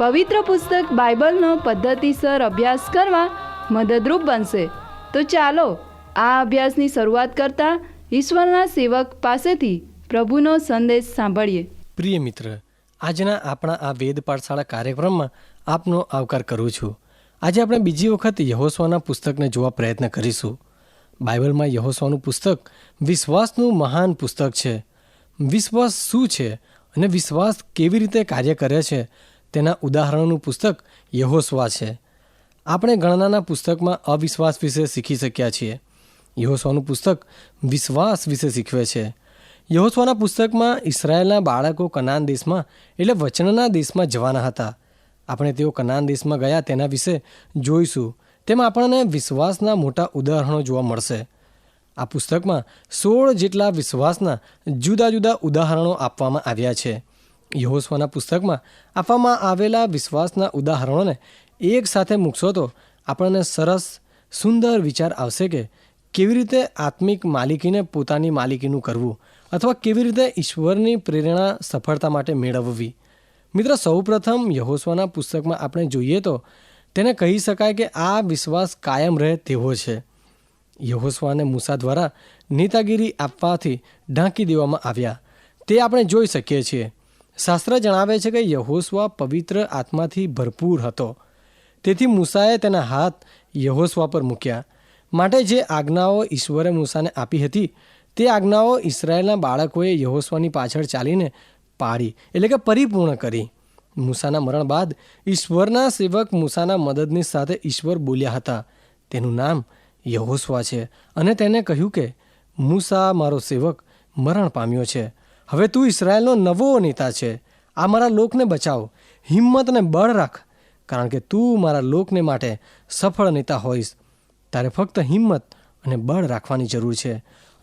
પવિત્ર પુસ્તક બાઇબલનો પદ્ધતિસર અભ્યાસ કરવા મદદરૂપ બનશે. તો ચાલો, આ અભ્યાસની શરૂઆત કરતા ઈશ્વરના સેવક પાસેથી પ્રભુનો સંદેશ સાંભળીએ. પ્રિય મિત્ર, આજના આપણા આ વેદ પાઠશાળા કાર્યક્રમમાં આપનો આવકાર કરું છું. આજે આપણે બીજી વખત યહોસ્વાના પુસ્તકને જોવા પ્રયત્ન કરીશું. બાઇબલમાં યહોસ્વાનું પુસ્તક વિશ્વાસનું મહાન પુસ્તક છે. વિશ્વાસ શું છે અને વિશ્વાસ કેવી રીતે કાર્ય કરે છે તેના ઉદાહરણોનું પુસ્તક યહોસ્વા છે. આપણે ગણનાના પુસ્તકમાં અવિશ્વાસ વિશે શીખી શક્યા છીએ. યહોસ્વાનું પુસ્તક વિશ્વાસ વિશે શીખવે છે. યહોસ્વાના પુસ્તકમાં ઇસરાયેલના બાળકો કનાન દેશમાં, એટલે વચનના દેશમાં જવાના હતા. આપણે તેઓ કનાન દેશમાં ગયા તેના વિશે જોઈશું. તેમાં આપણને વિશ્વાસના મોટા ઉદાહરણો જોવા મળશે. આ પુસ્તકમાં સોળ જેટલા વિશ્વાસના જુદા જુદા ઉદાહરણો આપવામાં આવ્યા છે. યહોસ્વાના પુસ્તકમાં આપવામાં આવેલા વિશ્વાસના ઉદાહરણોને એક સાથે મૂકશો તો આપણને સરસ, સુંદર વિચાર આવશે કે કેવી રીતે આત્મિક માલિકીને પોતાની માલિકીનું કરવું અથવા કેવી રીતે ઈશ્વરની પ્રેરણા સફળતા માટે મેળવવી. મિત્ર, સૌપ્રથમ યહોસ્વાના પુસ્તકમાં આપણે જોઈએ તો તેને કહી શકાય કે આ વિશ્વાસ કાયમ રહે તેવો છે. યહોસ્વાને મૂસા દ્વારા નેતાગીરી આપવાથી ઢાંકી દેવામાં આવ્યા. તે આપણે જોઈ શકીએ છીએ. શાસ્ત્ર જણાવે છે કે યહોસ્વા પવિત્ર આત્માથી ભરપૂર હતો. તેથી મૂસાએ તેના હાથ યહોસ્વા પર મૂક્યા. માટે જે આજ્ઞાઓ ઈશ્વરે મૂસાને આપી હતી, તે આજ્ઞાઓ ઇસરાયેલના બાળકોએ યહોસ્વાની પાછળ ચાલીને પાડી, એટલે કે પરિપૂર્ણ કરી. મૂસાના મરણ બાદ ઈશ્વરના સેવક મૂસાના મદદની સાથે ઈશ્વર બોલ્યા હતા, તેનું નામ યહોસ્વા છે. અને તેને કહ્યું કે, મૂસા મારો સેવક, મરણ પામ્યો છે. હવે તું ઇસરાયલનો નવો નેતા છે. આ મારા લોકને બચાવ. હિંમત અને બળ રાખ. કારણ કે તું મારા લોકને માટે સફળ નેતા હોઈશ. તારે ફક્ત હિંમત અને બળ રાખવાની જરૂર છે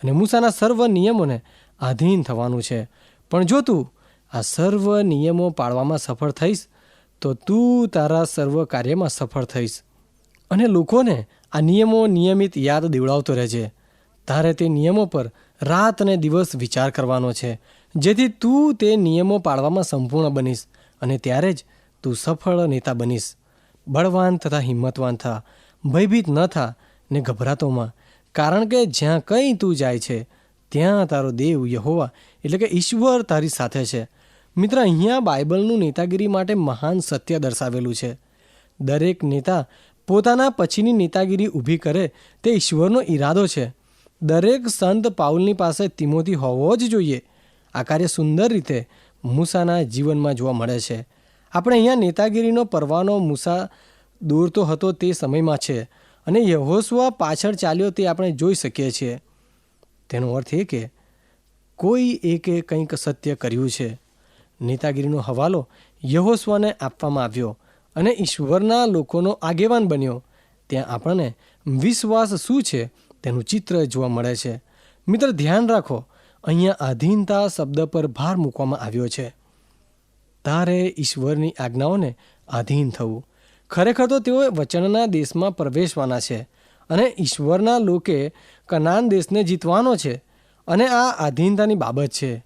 અને મૂસાના સર્વ નિયમોને આધીન થવાનું છે. પણ જો તું આ સર્વ નિયમો પાળવામાં સફળ થઈશ, તો તું તારા સર્વ કાર્યમાં સફળ થઈશ. અને લોકોને આ નિયમો નિયમિત યાદ દેવડાવતો રહેજે. તારે તે નિયમો પર રાત અને દિવસ વિચાર કરવાનો છે. જેથી તું તે નિયમો પાળવામાં સંપૂર્ણ બનીશ અને ત્યારે જ તું સફળ નેતા બનીશ. બળવાન તથા હિંમતવાન થા, ભયભીત ન થા ને ગભરાતોમાં કારણ કે જ્યાં કંઈ તું જાય છે, ત્યાં તારો દેવ યહોવા એટલે કે ઈશ્વર તારી સાથે છે. મિત્ર, અહીંયા બાઇબલનું નેતાગીરી માટે મહાન સત્ય દર્શાવેલું છે. દરેક નેતા પોતાના પછીની નેતાગીરી ઊભી કરે તે ઈશ્વરનો ઈરાદો છે. દરેક સંત પાઉલની પાસે તિમોતી હોવો જ જોઈએ. આ કાર્ય સુંદર રીતે મૂસાના જીવનમાં જોવા મળે છે. આપણે અહીંયા નેતાગીરીનો પરવાનો મૂસા દોરતો હતો તે સમયમાં છે અને યહોસવા પાછળ ચાલ્યો તે આપણે જોઈ શકીએ છીએ. તેનો અર્થ એ કે કોઈ એકે કંઈક સત્ય કર્યું છે. નેતાગીરીનો હવાલો યહોસ્વાને આપવામાં આવ્યો અને ઈશ્વરના લોકોનો આગેવાન બન્યો. ત્યાં આપણને વિશ્વાસ શું છે તેનું ચિત્ર જોવા મળે છે. મિત્ર, ધ્યાન રાખો અહીંયા આધીનતા શબ્દ પર ભાર મૂકવામાં આવ્યો છે. તારે ઈશ્વરની આજ્ઞાઓને આધીન થવું. ખરેખર તો તેઓ વચનના દેશમાં પ્રવેશવાના છે અને ઈશ્વરના લોકે કનાન દેશને જીતવાનો છે અને આ આધીનતાની બાબત છે.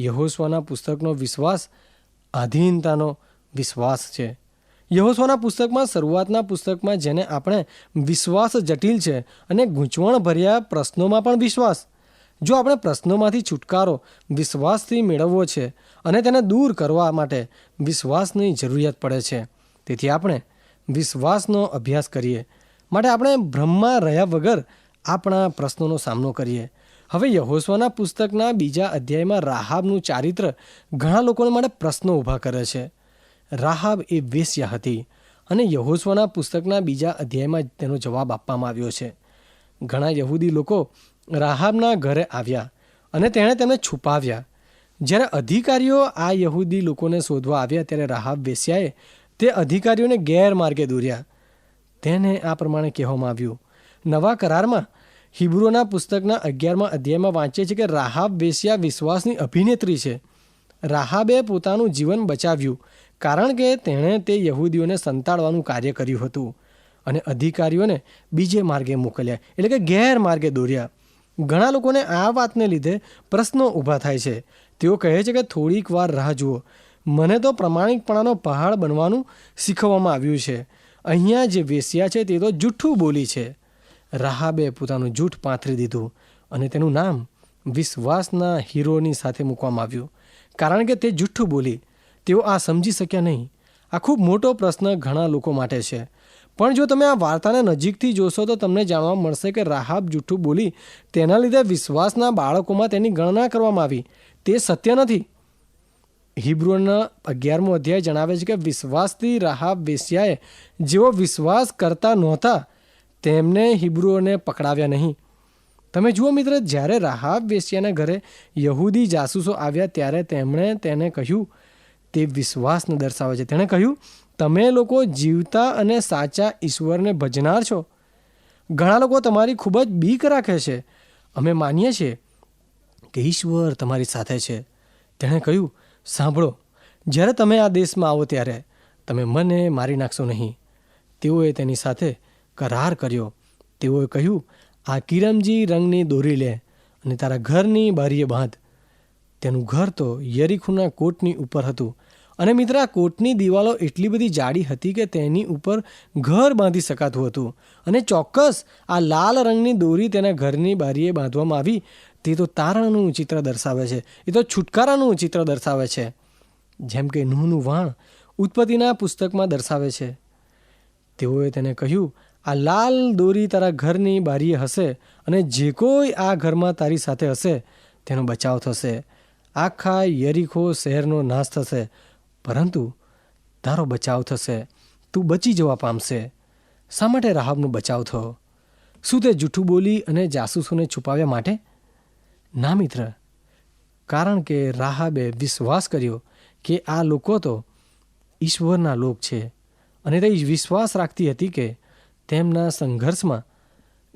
યહોસ્વાના પુસ્તકનો વિશ્વાસ આધીનતાનો વિશ્વાસ છે. યહોસ્વાના પુસ્તકમાં શરૂઆતના પુસ્તકમાં જેને આપણે વિશ્વાસ જટિલ છે અને ગૂંચવણભર્યા પ્રશ્નોમાં પણ વિશ્વાસ જો આપણે પ્રશ્નોમાંથી છુટકારો વિશ્વાસથી મેળવવો છે અને તેને દૂર કરવા માટે વિશ્વાસની જરૂરિયાત પડે છે, તેથી આપણે વિશ્વાસનો અભ્યાસ કરીએ. માટે આપણે બ્રહ્મમાં રહ્યા વગર આપણા પ્રશ્નોનો સામનો કરીએ. હવે યહોસ્વાના પુસ્તકના બીજા અધ્યાયમાં રાહાબનું ચારિત્ર ઘણા લોકોને માટે પ્રશ્નો ઊભા કરે છે. રાહાબ એ વેશ્યા હતી અને યહોસ્વાના પુસ્તકના બીજા અધ્યાયમાં તેનો જવાબ આપવામાં આવ્યો છે. ઘણા યહૂદી લોકો રાહાબના ઘરે આવ્યા અને તેણે તેમને છુપાવ્યા. જ્યારે અધિકારીઓ આ યહૂદી લોકોને શોધવા આવ્યા ત્યારે રાહાબ વેસ્યાએ તે અધિકારીઓને ગેરમાર્ગે દોર્યા. તેને આ પ્રમાણે કહેવામાં આવ્યું, નવા કરારમાં હિબ્રુના પુસ્તકના અગિયારમાં અધ્યાયમાં વાંચીએ છીએ કે રાહાબ વેશ્યા વિશ્વાસની અભિનેત્રી છે. રાહાબે પોતાનું જીવન બચાવ્યું, કારણ કે તેણે તે યહૂદીઓને સંતાડવાનું કાર્ય કર્યું હતું અને અધિકારીઓને બીજે માર્ગે મોકલ્યા, એટલે કે ગેરમાર્ગે દોર્યા. ઘણા લોકોને આ વાતને લીધે પ્રશ્નો ઊભા થાય છે. તેઓ કહે છે કે થોડીક વાર રાહ જુઓ. મને તો પ્રમાણિકપણાનો પહાડ બનવાનું શીખવવામાં આવ્યું છે. અહીંયા જે વેશ્યા છે તે તો જૂઠું બોલી છે. રાહાબે પોતાનું જૂઠ પાથરી દીધું અને તેનું નામ વિશ્વાસના હીરોની સાથે મૂકવામાં આવ્યું. કારણ કે તે જૂઠું બોલી, તેઓ આ સમજી શક્યા નહીં. આ ખૂબ મોટો પ્રશ્ન ઘણા લોકો માટે છે. પણ જો તમે આ વાર્તાને નજીકથી જોશો તો તમને જાણવા મળશે કે રાહાબ જૂઠું બોલી તેના લીધે વિશ્વાસના બાળકોમાં તેની ગણના કરવામાં આવી. તે સત્ય નથી. હિબ્રુના અગિયારમો અધ્યાય જણાવે છે કે વિશ્વાસથી રાહાબ વેશ્યાએ જેઓ વિશ્વાસ કરતા નહોતા, તેમને હિબ્રુઓને પકડાવ્યા નહીં. તમે જુઓ મિત્ર, જ્યારે રાહાબ વેશ્યાના ઘરે યહૂદી જાસૂસો આવ્યા ત્યારે તેમણે તેને કહ્યું, તે વિશ્વાસને દર્શાવે છે. તેણે કહ્યું તમે લોકો જીવતા અને સાચા ઈશ્વરને ભજનાર છો. ઘણા લોકો તમારી ખૂબ જ બીક રાખે છે. અમે માનીએ છીએ કે ઈશ્વર તમારી સાથે છે. તેણે કહ્યું, સાંભળો, જ્યારે તમે આ દેશમાં આવો ત્યારે તમે મને મારી નાખશો નહીં. તેઓએ તેની સાથે કરાર કર્યો. તેઓએ કહ્યું, આ કિરમજી રંગની દોરી લે અને તારા ઘરની બારીએ બાંધ. તેનું ઘર તો યરીખુના કોટની ઉપર હતું. અને મિત્ર, આ કોટની દિવાલો એટલી બધી જાડી હતી કે તેની ઉપર ઘર બાંધી શકાતું હતું. અને ચોક્કસ આ લાલ રંગની દોરી તેના ઘરની બારીએ બાંધવામાં આવી. તે તો તારણનું ચિત્ર દર્શાવે છે. એ તો છુટકારાનું ચિત્ર દર્શાવે છે. જેમ કે નૂહનું વાણ ઉત્પત્તિના પુસ્તકમાં દર્શાવે છે. તેઓએ તેને કહ્યું, આ લાલ દોરી તારા ઘરની બારીએ હશે અને જે કોઈ આ ઘરમાં તારી સાથે હશે, તેનો બચાવ થશે. આખા યરીખો શહેરનો નાશ થશે. પરંતુ તારો બચાવ થશે, તું બચી જવા પામશે. શા માટે રાહબનો બચાવ થયો? શું તે જૂઠું બોલી અને જાસૂસોને છુપાવ્યા માટે? ના મિત્ર, કારણ કે રાહાબે વિશ્વાસ કર્યો કે આ લોકો તો ઈશ્વરના લોક છે અને તે વિશ્વાસ રાખતી હતી કે તેમના સંઘર્ષમાં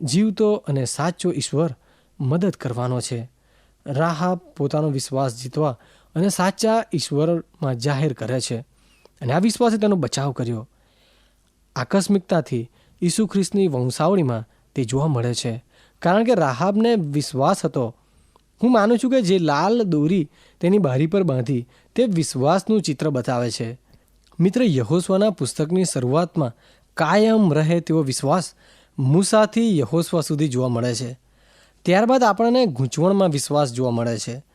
જીવતો અને સાચો ઈશ્વર મદદ કરવાનો છે. રાહાબ પોતાનો વિશ્વાસ જીતવા અને સાચા ઈશ્વરમાં જાહેર કરે છે. અને આ વિશ્વાસે તેનો બચાવ કર્યો. આકસ્મિકતાથી ઈસુ ખ્રિસ્તની વંશાવળીમાં તે જોવા મળે છે. કારણ કે રાહાબને વિશ્વાસ હતો. હું માનું છું કે જે લાલ દોરી તેની બારી પર બાંધી તે વિશ્વાસનું ચિત્ર બતાવે છે. મિત્ર યહોસ્વાના પુસ્તકની શરૂઆતમાં કાયમ રહે તેવો વિશ્વાસ મૂસાથી યહોસ્વા સુધી જોવા મળે છે. ત્યારબાદ આપણને ગૂંચવણમાં વિશ્વાસ જોવા મળે છે.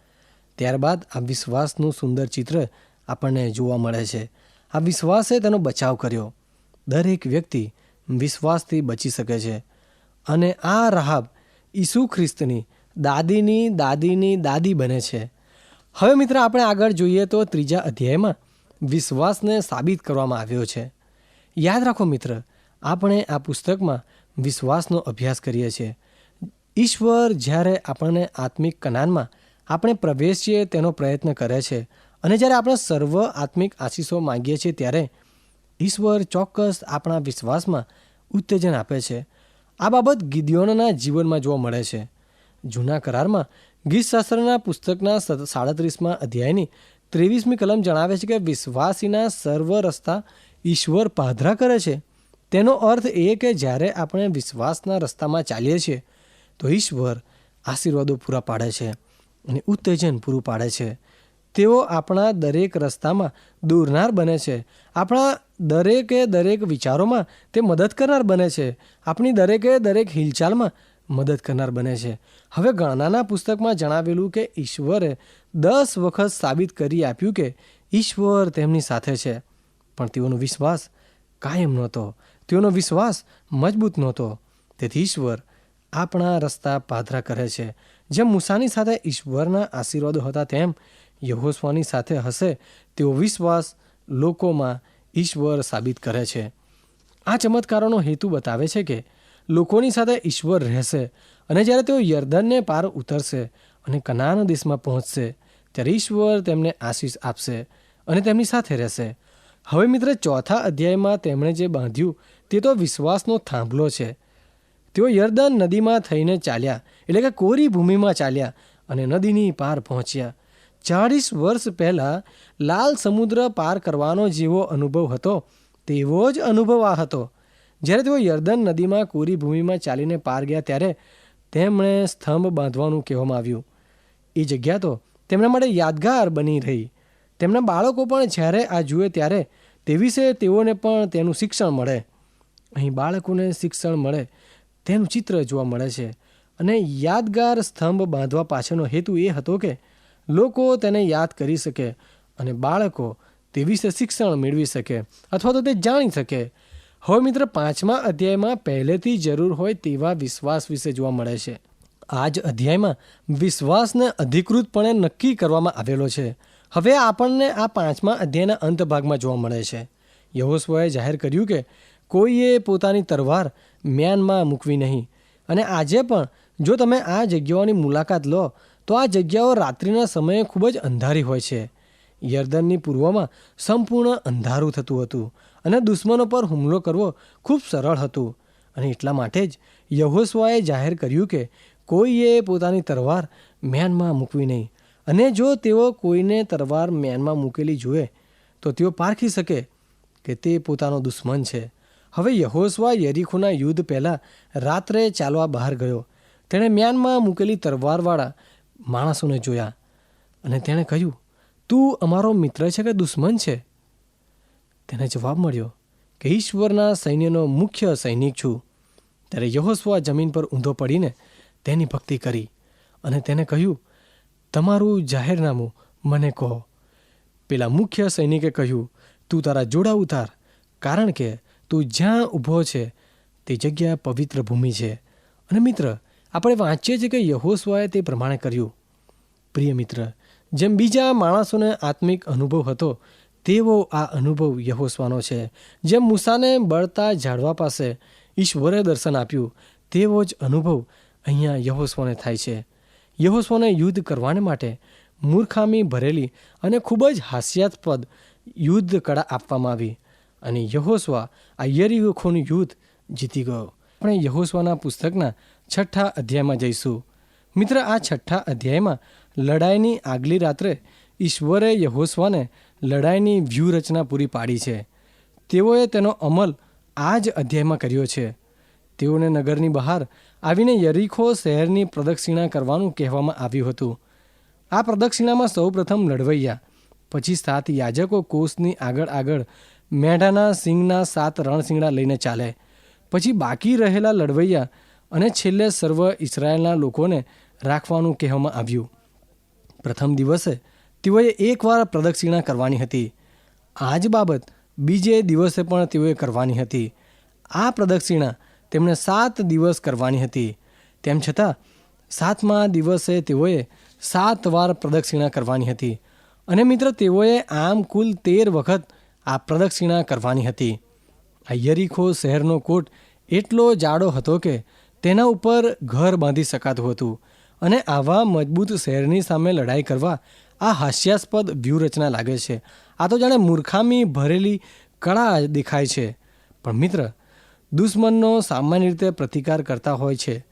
ત્યારબાદ આ વિશ્વાસનું સુંદર ચિત્ર આપણને જોવા મળે છે. આ વિશ્વાસે તેનો બચાવ કર્યો. દરેક વ્યક્તિ વિશ્વાસથી બચી શકે છે. અને આ રાહાબ ઈસુ ખ્રિસ્તની દાદીની દાદીની દાદી બને છે. હવે મિત્ર, આપણે આગળ જોઈએ તો ત્રીજા અધ્યાયમાં વિશ્વાસને સાબિત કરવામાં આવ્યો છે. યાદ રાખો મિત્ર, આપણે આ પુસ્તકમાં વિશ્વાસનો અભ્યાસ કરીએ છીએ. ઈશ્વર જ્યારે આપણને આત્મિક કનાનમાં આપણે પ્રવેશીએ તેનો પ્રયત્ન કરે છે. અને જ્યારે આપણે સર્વ આત્મિક આશીષો માંગીએ છીએ ત્યારે ઈશ્વર ચોક્કસ આપણા વિશ્વાસમાં ઉત્તેજન આપે છે. આ બાબત ગિદ્યોનના જીવનમાં જોવા મળે છે. જૂના કરારમાં ગીતશાસ્ત્રના પુસ્તકના સાડત્રીસમાં અધ્યાયની ત્રેવીસમી કલમ જણાવે છે કે વિશ્વાસીના સર્વ રસ્તા ઈશ્વર પાધરા કરે છે. તેનો અર્થ એ કે જ્યારે આપણે વિશ્વાસના રસ્તામાં ચાલીએ છીએ તો ઈશ્વર આશીર્વાદો પૂરા પાડે છે. અને ઉત્તેજન પૂરું પાડે છે. તેઓ આપણા દરેક રસ્તામાં દોરનાર બને છે. આપણા દરેકે દરેક વિચારોમાં તે મદદ કરનાર બને છે. આપણી દરેકે દરેક હિલચાલમાં મદદ કરનાર બને છે. હવે ગણનાના પુસ્તકમાં જણાવેલું કે ઈશ્વરે દસ વખત સાબિત કરી આપ્યું કે ઈશ્વર તેમની સાથે છે. પણ તેઓનો વિશ્વાસ કાયમ નહોતો. તેઓનો વિશ્વાસ મજબૂત નહોતો. તેથી ઈશ્વર આપણા રસ્તા પાધરા કરે છે. જેમ મૂસાની સાથે ઈશ્વરના આશીર્વાદો હતા તેમ યહોસ્વાની સાથે હશે તેવો વિશ્વાસ લોકોમાં ઈશ્વર સાબિત કરે છે. આ ચમત્કારોનો હેતુ બતાવે છે કે લોકોની સાથે ઈશ્વર રહેશે અને જ્યારે તેઓ યર્દનને પાર ઉતરશે અને કનાન દેશમાં પહોંચશે, ત્યારે ઈશ્વર તેમને આશીષ આપશે અને તેમની સાથે રહેશે. હવે મિત્ર, ચોથા અધ્યાયમાં તેમણે જે બાંધ્યું તે તો વિશ્વાસનો થાંભલો છે. તેઓ યર્દન નદીમાં થઈને ચાલ્યા, એટલે કે કોરી ભૂમિમાં ચાલ્યા અને નદીની પાર પહોંચ્યા. ચાળીસ વર્ષ પહેલાં લાલ સમુદ્ર પાર કરવાનો જેવો અનુભવ હતો, તેવો જ અનુભવ આ હતો. જ્યારે તેઓ યર્દન નદીમાં કોરી ભૂમિમાં ચાલીને પાર ગયા ત્યારે તેમણે સ્તંભ બાંધવાનું કહેવામાં આવ્યું. એ જગ્યા તો તેમના માટે યાદગાર બની રહી. તેમના બાળકો પણ જ્યારે આ જુએ ત્યારે તે વિશે તેઓને પણ તેનું શિક્ષણ મળે. અહીં બાળકોને શિક્ષણ મળે તેનું ચિત્ર જોવા મળે છે. અને યાદગાર સ્તંભ બાંધવા પાછળનો હેતુ એ હતો કે લોકો તેને યાદ કરી શકે અને બાળકો તે વિશે શિક્ષણ મેળવી શકે અથવા તો તે જાણી શકે. હવે મિત્ર, પાંચમા અધ્યાયમાં પહેલેથી જરૂર હોય તેવા વિશ્વાસ વિશે જોવા મળે છે. આ જ અધ્યાયમાં વિશ્વાસને અધિકૃતપણે નક્કી કરવામાં આવેલો છે. હવે આપણને આ પાંચમા અધ્યાયના અંત ભાગમાં જોવા મળે છે. યહોસ્વાએ જાહેર કર્યું કે કોઈએ પોતાની તરવાર મ્યાનમાં મૂકવી નહીં. અને આજે પણ, જો તમે આ જગ્યાઓની મુલાકાત લો, તો આ જગ્યાઓ રાત્રિના સમયે ખૂબ જ અંધારી હોય છે. યર્દનની પૂર્વમાં સંપૂર્ણ અંધારું થતું હતું અને દુશ્મનો પર હુમલો કરવો ખૂબ સરળ હતું. અને એટલા માટે જ યહોસ્વાએ જાહેર કર્યું કે કોઈએ પોતાની તરવાર મ્યાનમાં મૂકવી નહીં. અને જો તેઓ કોઈને તરવાર મ્યાનમાં મૂકેલી જુએ, તો તેઓ પારખી શકે કે તે પોતાનો દુશ્મન છે. હવે યહોસવા યરીખોના યુદ્ધ પહેલાં રાત્રે ચાલવા બહાર ગયો. તેણે મ્યાનમાં મૂકેલી તરવારવાળા માણસોને જોયા અને તેણે કહ્યું, તું અમારો મિત્ર છે કે દુશ્મન છે? તેને જવાબ મળ્યો, કે ઈશ્વરના સૈન્યનો મુખ્ય સૈનિક છું. ત્યારે યહોસવા જમીન પર ઊંધો પડીને તેની ભક્તિ કરી અને તેને કહ્યું, તમારું જાહેરનામું મને કહો. પેલા મુખ્ય સૈનિકે કહ્યું, તું તારા જોડા ઉતાર, કારણ કે તું જ્યાં ઊભો છે, તે જગ્યા પવિત્ર ભૂમિ છે. અને મિત્ર, આપણે વાંચીએ છીએ કે યહોસ્વાએ તે પ્રમાણે કર્યું. પ્રિય મિત્ર, જેમ બીજા માણસોને આત્મિક અનુભવ હતો, તેવો આ અનુભવ યહોસ્વાનો છે. જેમ મૂસાને બળતા ઝાડવા પાસે ઈશ્વરે દર્શન આપ્યું, તેવો જ અનુભવ અહીંયા યહોસ્વાને થાય છે. યહોસ્વાને યુદ્ધ કરવાને માટે મૂર્ખામી ભરેલી અને ખૂબ જ હાસ્યાસ્પદ યુદ્ધ કળા આપવામાં આવી. અને યહોસ્વા આ યરીખોનું યુદ્ધ જીતી ગયો. આપણે યહોસ્વાના પુસ્તકના છઠ્ઠા અધ્યાયમાં જઈશું. મિત્ર, આ છઠ્ઠા અધ્યાયમાં લડાઈની આગલી રાત્રે ઈશ્વરે યહોસ્વાને લડાઈની વ્યૂહરચના પૂરી પાડી છે. તેઓએ તેનો અમલ આ જ અધ્યાયમાં કર્યો છે. તેઓને નગરની બહાર આવીને યરીખો શહેરની પ્રદક્ષિણા કરવાનું કહેવામાં આવ્યું હતું. આ પ્રદક્ષિણામાં સૌપ્રથમ લડવૈયા, પછી સાત યાજકો કોષની આગળ આગળ મેઢાના સિંગના સાત રણસિંગડા લઈને ચાલે. પછી બાકી રહેલા લડવૈયા અને છેલ્લે સર્વ ઇસરાયેલના લોકોને રાખવાનું કહેવામાં આવ્યું. પ્રથમ દિવસે તેઓએ એકવાર પ્રદક્ષિણા કરવાની હતી. આ જ બાબત બીજે દિવસે પણ તેઓએ કરવાની હતી. આ પ્રદક્ષિણા તેમણે સાત દિવસ કરવાની હતી. તેમ છતાં, સાતમા દિવસે તેઓએ સાત વાર પ્રદક્ષિણા કરવાની હતી. અને મિત્ર, તેઓએ આમ કુલ તેર વખત આ પ્રદક્ષિણા કરવાની હતી. આ યરીખો શહેરનો કોટ એટલો જાડો હતો કે તેના ઉપર ઘર બાંધી શકાતું હતું અને આવા મજબૂત શહેરની સામે લડાઈ કરવા આ હાસ્યાસ્પદ વ્યૂહરચના લાગે છે. આ તો જાણે મૂર્ખામી ભરેલી કળા દેખાય છે. પણ મિત્ર, દુશ્મનનો સામાન્ય રીતે પ્રતિકાર કરતા હોય છે.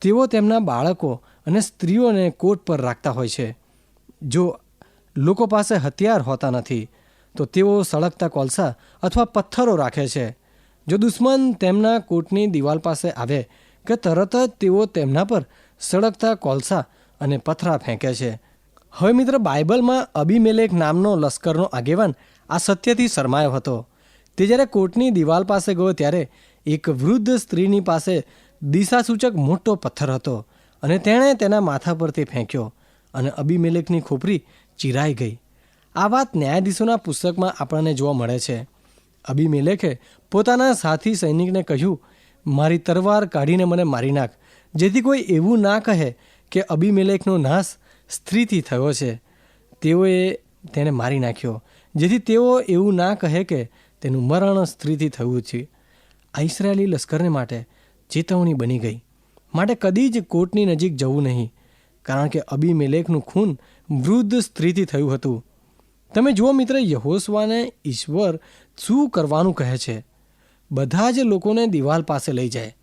તેઓ તેમના બાળકો અને સ્ત્રીઓને કોટ પર રાખતા હોય છે. જો લોકો પાસે હથિયાર હોતા નથી તો તેઓ સળગતા કોલસા અથવા પથ્થરો રાખે છે. જો દુશ્મન તેમના કોટની દિવાલ પાસે આવે કે તરત જ તેઓ તેમના પર સળગતા કોલસા અને પથરા ફેંકે છે. હવે મિત્ર, બાઇબલમાં અબીમેલેક નામનો લશ્કરનો આગેવાન આ સત્યથી શરમાયો હતો. તે જ્યારે કોટની દિવાલ પાસે ગયો ત્યારે એક વૃદ્ધ સ્ત્રીની પાસે દિશાસૂચક મોટો પથ્થર હતો અને તેણે તેના માથા પરથી ફેંક્યો અને અબીમેલેકની ખોપરી ચીરાઈ ગઈ. આ વાત ન્યાયાધીશોના પુસ્તકમાં આપણને જોવા મળે છે. અબીમેલેખે પોતાના સાથી સૈનિકને કહ્યું, મારી તરવાર કાઢીને મને મારી નાખ. જેથી કોઈ એવું ના કહે કે અબીમેલેખનો નાશ સ્ત્રીથી થયો છે. તેઓએ તેને મારી નાખ્યો. જેથી તેઓ એવું ના કહે કે તેનું મરણ સ્ત્રીથી થયું છે. આ ઇસરાયેલી લશ્કરને માટે ચેતવણી બની ગઈ. માટે કદી જ કોર્ટની નજીક જવું નહીં. કારણ કે અબીમેલેખનું ખૂન વૃદ્ધ સ્ત્રીથી થયું હતું. તમે જુઓ મિત્ર યહોસવાને ઈશ્વર શું કરવાનું કહે છે? બધા જ લોકોને દિવાલ પાસે લઈ જાય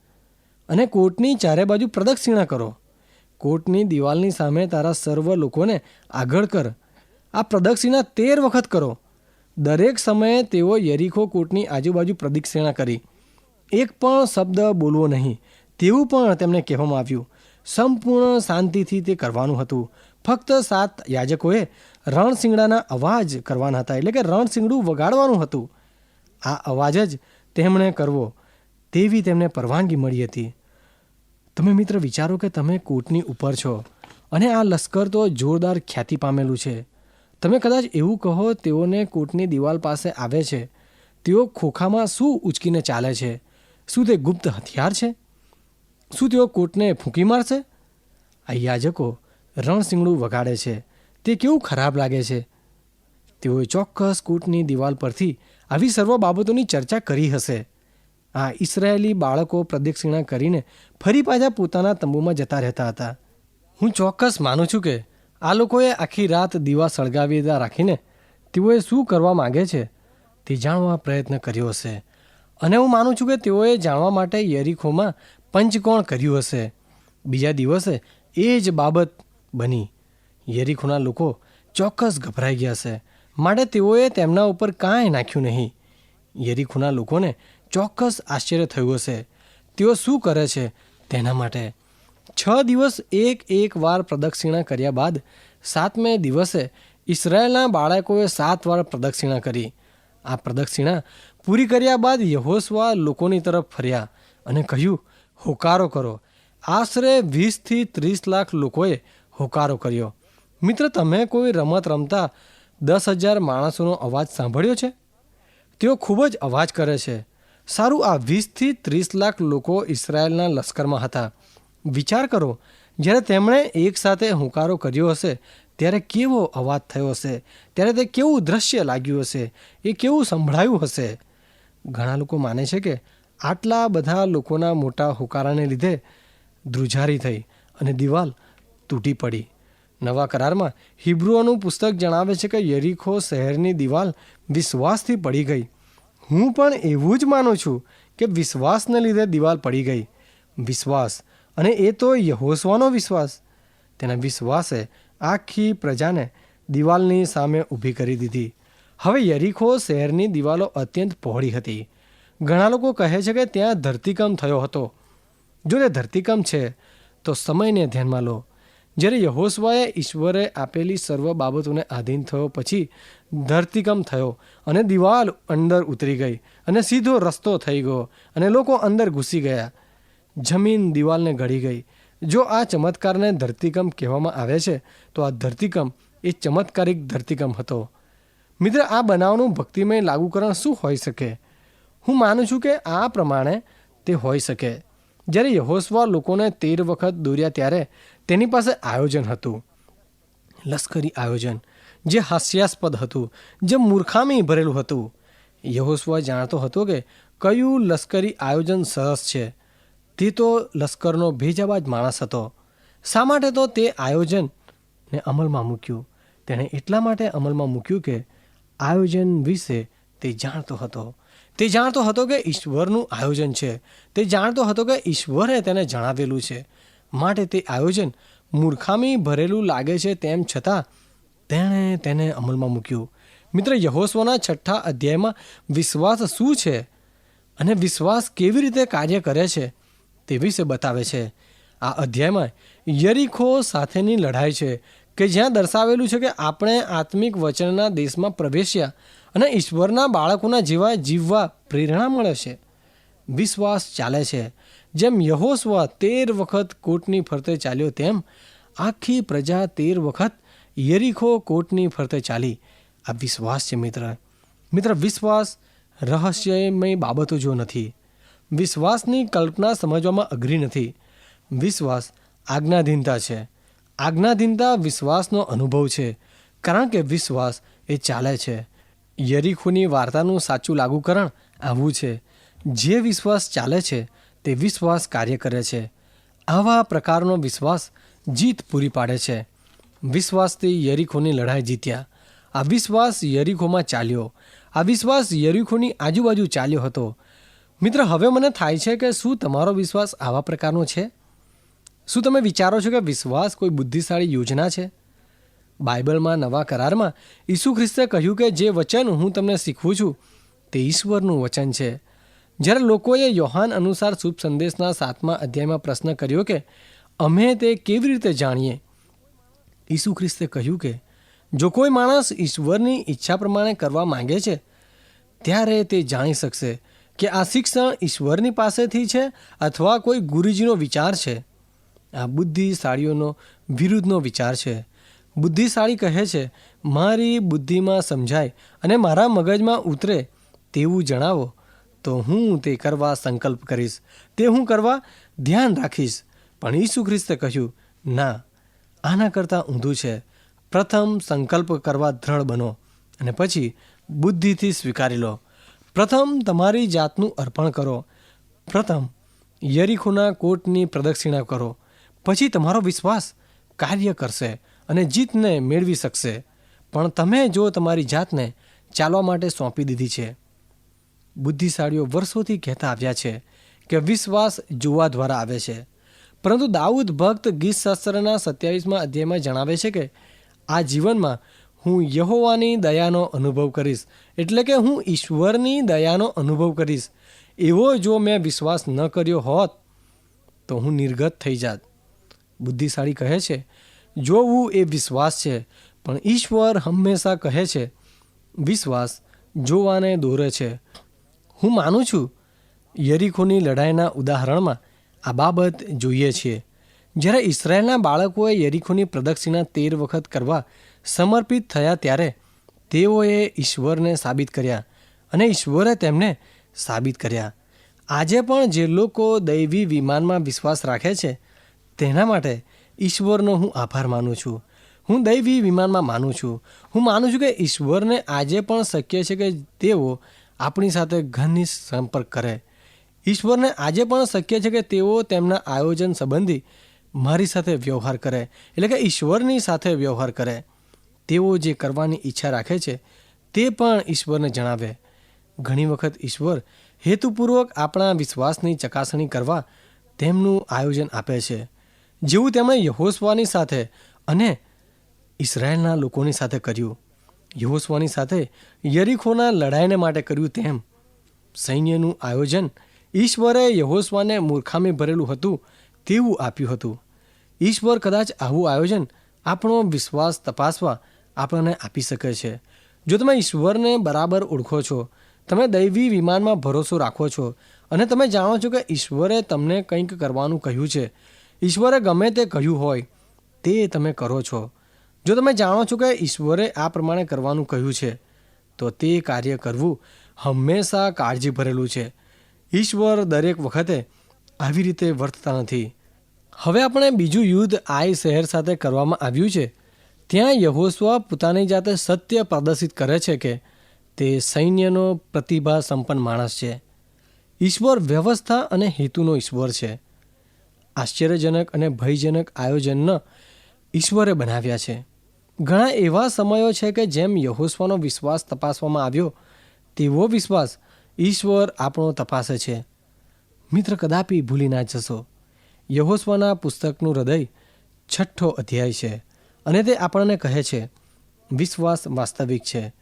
અને કોર્ટની ચારે બાજુ પ્રદક્ષિણા કરો. કોર્ટની દિવાલની સામે તારા સર્વ લોકોને આગળ કર. આ પ્રદક્ષિણા તેર વખત કરો. દરેક સમયે તેઓ યરીખો કોર્ટની આજુબાજુ પ્રદક્ષિણા કરી. એક પણ શબ્દ બોલવો નહીં. તેવું પણ તેમને કહેવામાં આવ્યું. સંપૂર્ણ શાંતિથી તે કરવાનું હતું. ફક્ત સાત યાજકોએ રણસિંગડાના અવાજ કરવાના હતા. એટલે કે રણસિંગડું વગાડવાનું હતું. આ અવાજ જ તેમણે કરવો, તેવી તેમને પરવાનગી મળી હતી. તમે મિત્ર વિચારો કે તમે કોર્ટની ઉપર છો અને આ લશ્કર તો જોરદાર ખ્યાતિ પામેલું છે. તમે કદાચ એવું કહો તેઓને કોર્ટની દિવાલ પાસે આવે છે. તેઓ ખોખામાં શું ઉચકીને ચાલે છે? શું તે ગુપ્ત હથિયાર છે? શું તેઓ કોર્ટને ફૂંકી મારશે? આ યાજકો રણસિંગડું વગાડે છે. તે કેવું ખરાબ લાગે છે? તેઓએ ચોક્કસ કૂટની દિવાલ પરથી આવી સર્વ બાબતોની ચર્ચા કરી હશે. આ ઇસરાયેલી બાળકો પ્રદક્ષિણા કરીને ફરી પાછા પોતાના તંબુમાં જતા રહેતા હતા. હું ચોક્કસ માનું છું કે આ લોકોએ આખી રાત દીવા સળગાવીદા રાખીને તેઓએ શું કરવા માગે છે તે જાણવા પ્રયત્ન કર્યો હશે. અને હું માનું છું કે તેઓએ જાણવા માટે યરીખોમાં પંચકોણ કર્યું હશે. બીજા દિવસે એ જ બાબત બની. યરીખોના લોકો ચોક્કસ ગભરાઈ ગયા છે. માટે તેઓએ તેમના ઉપર કાંઈ નાખ્યું નહીં. યરીખોના લોકોને ચોક્કસ આશ્ચર્ય થયું હશે. તેઓ શું કરે છે તેના માટે? છ દિવસ એક એક વાર પ્રદક્ષિણા કર્યા બાદ સાતમે દિવસે ઇસરાયેલના બાળકોએ સાત વાર પ્રદક્ષિણા કરી. આ પ્રદક્ષિણા પૂરી કર્યા બાદ યહોસવા લોકોની તરફ ફર્યા અને કહ્યું, હોકારો કરો. આશરે વીસથી ત્રીસ લાખ લોકોએ હોકારો કર્યો. મિત્ર, તમે કોઈ રમત રમતા દસ હજાર માણસોનો અવાજ સાંભળ્યો છે? તેઓ ખૂબ જ અવાજ કરે છે. સારું, આ વીસથી ત્રીસ લાખ લોકો ઇસરાયેલના લશ્કરમાં હતા. વિચાર કરો, જ્યારે તેમણે એકસાથે હુંકારો કર્યો હશે, ત્યારે કેવો અવાજ થયો હશે? ત્યારે તે કેવું દ્રશ્ય લાગ્યું હશે? એ કેવું સંભળાયું હશે? ઘણા લોકો માને છે કે આટલા બધા લોકોના મોટા હુકારાને લીધે ધ્રુજારી થઈ અને દિવાલ તૂટી પડી. નવા કરારમાં હિબ્રુઓનું પુસ્તક જણાવે છે કે યરીખો શહેરની દિવાલ વિશ્વાસથી પડી ગઈ. હું પણ એવું જ માનું છું કે વિશ્વાસને લીધે દિવાલ પડી ગઈ. વિશ્વાસ. અને એ તો યહોસવાનો વિશ્વાસ. તેના વિશ્વાસે આખી પ્રજાને દિવાલની સામે ઊભી કરી દીધી. હવે યરીખો શહેરની દિવાલો અત્યંત પહોળી હતી. ઘણા લોકો કહે છે કે ત્યાં ધરતીકંપ થયો હતો. જો તે ધરતીકંપ છે, તો સમયને ધ્યાનમાં લો. જ્યારે યહોસવાએ ઈશ્વરે આપેલી સર્વ બાબતોને આધીન થયો પછી ધરતીકંપ થયો અને દિવાલ અંદર ઉતરી ગઈ અને સીધો રસ્તો થઈ ગયો અને લોકો અંદર ઘૂસી ગયા. જમીન દિવાલને ઘડી ગઈ. જો આ ચમત્કારને ધરતીકંપ કહેવામાં આવે છે, તો આ ધરતીકંપ એ ચમત્કારિક ધરતીકંપ હતો. મિત્ર, આ બનાવનું ભક્તિમય લાગુકરણ શું હોઈ શકે? હું માનું છું કે આ પ્રમાણે તે હોઈ શકે. જ્યારે યહોસવા લોકોને તેર વખત દોર્યા ત્યારે તેની પાસે આયોજન હતું. લશ્કરી આયોજન, જે હાસ્યાસ્પદ હતું, જે મૂર્ખામી ભરેલું હતું. યહોસ્વા જાણતો હતો કે, કયું લશ્કરી આયોજન સરસ છે? તે તો લશ્કરનો ભેજાબાજ માણસ હતો. શા માટે તો તે આયોજનને અમલમાં મૂક્યું? તેણે એટલા માટે અમલમાં મૂક્યું કે, આયોજન વિશે તે જાણતો હતો. તે જાણતો હતો કે ઈશ્વરનું આયોજન છે. તે જાણતો હતો કે ઈશ્વરે તેને જણાવેલું છે. માટે તે આયોજન મૂર્ખામી ભરેલું લાગે છે તેમ છતાં તેણે તેને અમલમાં મૂક્યું. મિત્ર, યહોસ્વના છઠ્ઠા અધ્યાયમાં વિશ્વાસ શું છે અને વિશ્વાસ કેવી રીતે કાર્ય કરે છે તે વિશે બતાવે છે. આ અધ્યાયમાં યરીખો સાથેની લડાઈ છે કે જ્યાં દર્શાવેલું છે કે આપણે આત્મિક વચનના દેશમાં પ્રવેશ્યા અને ઈશ્વરના બાળકોના જેવા જીવવા પ્રેરણા મળે છે. વિશ્વાસ ચાલે છે. જેમ યહોસવા તેર વખત કોટની ફરતે ચાલ્યો, તેમ આખી પ્રજા તેર વખત યરીખો કોટની ફરતે ચાલી. આ વિશ્વાસ છે મિત્ર. મિત્ર, વિશ્વાસ રહસ્યમય બાબતો જો નથી, વિશ્વાસની કલ્પના સમજવામાં અઘરી નથી. વિશ્વાસ આજ્ઞાધીનતા છે. આજ્ઞાધીનતા વિશ્વાસનો અનુભવ છે, કારણ કે વિશ્વાસ એ ચાલે છે. યરીખોની વાર્તાનું સાચું લાગુકરણ આવું છે. જે વિશ્વાસ ચાલે છે તે વિશ્વાસ કાર્ય કરે છે. આવા પ્રકારનો વિશ્વાસ જીત પૂરી પાડે છે. વિશ્વાસથી યરીખોની લડાઈ જીત્યા. આ વિશ્વાસ યરીખોમાં ચાલ્યો. આ વિશ્વાસ યરીખોની આજુબાજુ ચાલ્યો હતો. મિત્ર, હવે મને થાય છે કે શું તમારો વિશ્વાસ આવા પ્રકારનો છે? શું તમે વિચારો છો કે વિશ્વાસ કોઈ બુદ્ધિશાળી યોજના છે? બાઇબલમાં નવા કરારમાં ઈસુ ખ્રિસ્તે કહ્યું કે જે વચન હું તમને શીખવું છું તે ઈશ્વરનું વચન છે. જ્યારે લોકોએ યોહાન અનુસાર શુભ સંદેશના સાતમા અધ્યાયમાં પ્રશ્ન કર્યો કે, અમે તે કેવી રીતે જાણીએ? ઈસુ ખ્રિસ્તે કહ્યું કે, જો કોઈ માણસ ઈશ્વરની ઈચ્છા પ્રમાણે કરવા માંગે છે, ત્યારે તે જાણી શકશે કે આ શિક્ષણ ઈશ્વરની પાસેથી છે અથવા કોઈ ગુરુજીનો વિચાર છે. આ બુદ્ધિશાળીઓનો વિરુદ્ધનો વિચાર છે. બુદ્ધિશાળી કહે છે, મારી બુદ્ધિમાં સમજાય અને મારા મગજમાં ઉતરે તેવું જણાવો. તો હું તે કરવા સંકલ્પ કરીશ. તે હું કરવા ધ્યાન રાખીશ. પણ ઈસુ ખ્રિસ્તે કહ્યું, ના, આના કરતાં ઊંધું છે. પ્રથમ સંકલ્પ કરવા દ્રઢ બનો અને પછી બુદ્ધિથી સ્વીકારી લો. પ્રથમ તમારી જાતનું અર્પણ કરો. પ્રથમ યરીખોના કોટની પ્રદક્ષિણા કરો. પછી તમારો વિશ્વાસ કાર્ય કરશે અને જીતને મેળવી શકશે. પણ તમે જો તમારી જાતને ચાલવા માટે સોંપી દીધી છે બુદ્ધિશાળીઓ વર્ષોથી કહેતા આવ્યા છે કે વિશ્વાસ જોવા દ્વારા આવે છે. પરંતુ દાઉદ ભક્ત ગીત શાસ્ત્રના સત્યાવીસમાં અધ્યાયમાં જણાવે છે કે, આ જીવનમાં હું યહોવાની દયાનો અનુભવ કરીશ, એટલે કે હું ઈશ્વરની દયાનો અનુભવ કરીશ. એવો જો મેં વિશ્વાસ ન કર્યો હોત, તો હું નિર્ગત થઈ જાત. બુદ્ધિશાળી કહે છે, જોવું એ વિશ્વાસ છે, પણ ઈશ્વર હંમેશા કહે છે, વિશ્વાસ જોવાને દોરે છે. હું માનું છું, યરીખોની લડાઈના ઉદાહરણમાં આ બાબત જોઈએ છીએ. જ્યારે ઇસરાયેલના બાળકોએ યરીખોની પ્રદક્ષિણા તેર વખત કરવા સમર્પિત થયા ત્યારે તેઓએ ઈશ્વરને સાબિત કર્યા અને ઈશ્વરે તેમને સાબિત કર્યા. આજે પણ જે લોકો દૈવી વિમાનમાં વિશ્વાસ રાખે છે, તેના માટે ઈશ્વરનો હું આભાર માનું છું. હું દૈવી વિમાનમાં માનું છું. હું માનું છું કે ઈશ્વરને આજે પણ શક્ય છે કે તેઓ આપણી સાથે ઘનિષ્ઠ સંપર્ક કરે. ઈશ્વરને આજે પણ શક્ય છે કે તેઓ તેમના આયોજન સંબંધી મારી સાથે વ્યવહાર કરે, એટલે કે ઈશ્વરની સાથે વ્યવહાર કરે. તેઓ જે કરવાની ઈચ્છા રાખે છે, તે પણ ઈશ્વરને જણાવે. ઘણી વખત ઈશ્વર હેતુપૂર્વક આપણા વિશ્વાસની ચકાસણી કરવા તેમનું આયોજન આપે છે. જેવું તેમણે યહોસ્વાની સાથે અને ઇસરાયેલના લોકોની સાથે કર્યું. યહોસ્વાની સાથે યરીખોના લડાઈને માટે કર્યું તેમ. સૈન્યનું આયોજન ઈશ્વરે યહોસ્વાને મૂર્ખામી ભરેલું હતું તેવું આપ્યું હતું. ઈશ્વર કદાચ આવું આયોજન આપણો વિશ્વાસ તપાસવા આપણને આપી શકે છે. જો તમે ઈશ્વરને બરાબર ઓળખો છો, તમે દૈવી વિમાનમાં ભરોસો રાખો છો અને તમે જાણો છો કે ઈશ્વરે તમને કંઈક કરવાનું કહ્યું છે, ઈશ્વરે ગમે તે કહ્યું હોય તે તમે કરો છો. જો તમે જાણો છો કે ઈશ્વરે આ પ્રમાણે કરવાનું કહ્યું છે, તો તે કાર્ય કરવું હંમેશા કાળજી ભરેલું છે. ઈશ્વર દરેક વખતે આવી રીતે વર્તતા નથી. હવે આપણે બીજું યુદ્ધ આઈ શહેર સાથે કરવામાં આવ્યું છે. ત્યાં યહોસ્વા પોતાની જાતે સત્ય પ્રદર્શિત કરે છે કે તે સૈન્યનો પ્રતિભા સંપન્ન માણસ છે. ઈશ્વર વ્યવસ્થા અને હેતુનો ઈશ્વર છે. આશ્ચર્યજનક અને ભયજનક આયોજનના ઈશ્વરે બનાવ્યા છે. ઘણા એવા સમયો છે કે જેમ યહોસ્વાનો વિશ્વાસ તપાસવામાં આવ્યો, તેવો વિશ્વાસ ઈશ્વર આપણો તપાસે છે. મિત્ર કદાપી ભૂલી ના જશો. યહોસ્વાના પુસ્તકનું હૃદય છઠ્ઠો અધ્યાય છે અને તે આપણને કહે છે, વિશ્વાસ વાસ્તવિક છે.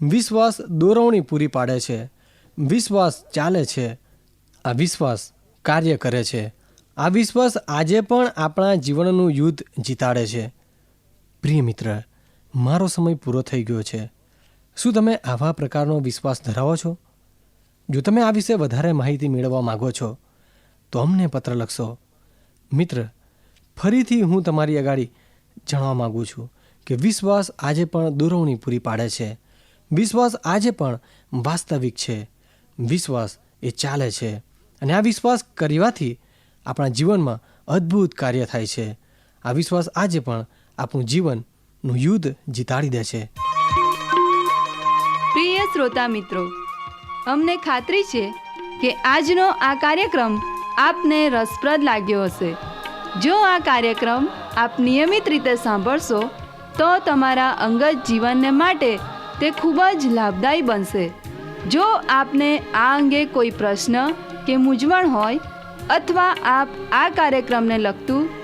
વિશ્વાસ દોરવણી પૂરી પાડે છે. વિશ્વાસ ચાલે છે. આ વિશ્વાસ કાર્ય કરે છે. આ વિશ્વાસ આજે પણ આપણા જીવનનું યુદ્ધ જીતાડે છે. પ્રિય મિત્ર, મારો સમય પૂરો થઈ ગયો છે. શું તમે આવા પ્રકારનો વિશ્વાસ ધરાવો છો? જો તમે આ વિશે વધારે માહિતી મેળવવા માગો છો, તો અમને પત્ર લખશો. મિત્ર, ફરીથી હું તમારી અગાડી જાણવા માગું છું કે વિશ્વાસ આજે પણ દુરવણી પૂરી પાડે છે. વિશ્વાસ આજે પણ વાસ્તવિક છે. વિશ્વાસ એ ચાલે છે અને આ વિશ્વાસ કરવાથી આપણા જીવનમાં અદ્ભુત કાર્ય થાય છે. આ વિશ્વાસ આજે પણ આપણું જીવનનું યુદ્ધ જીતાડી દે છે. પ્રિય શ્રોતા મિત્રો, અમને ખાતરી છે કે આજનો આ કાર્યક્રમ આપને રસપ્રદ લાગ્યો હશે. જો આ કાર્યક્રમ આપ નિયમિત રીતે સાંભળશો, તો તમારા અંગત જીવનને માટે તે ખૂબ જ લાભદાયી બનશે. જો આપને આ અંગે કોઈ પ્રશ્ન કે મૂંઝવણ હોય, અથવા આપ આ કાર્યક્રમને લગતું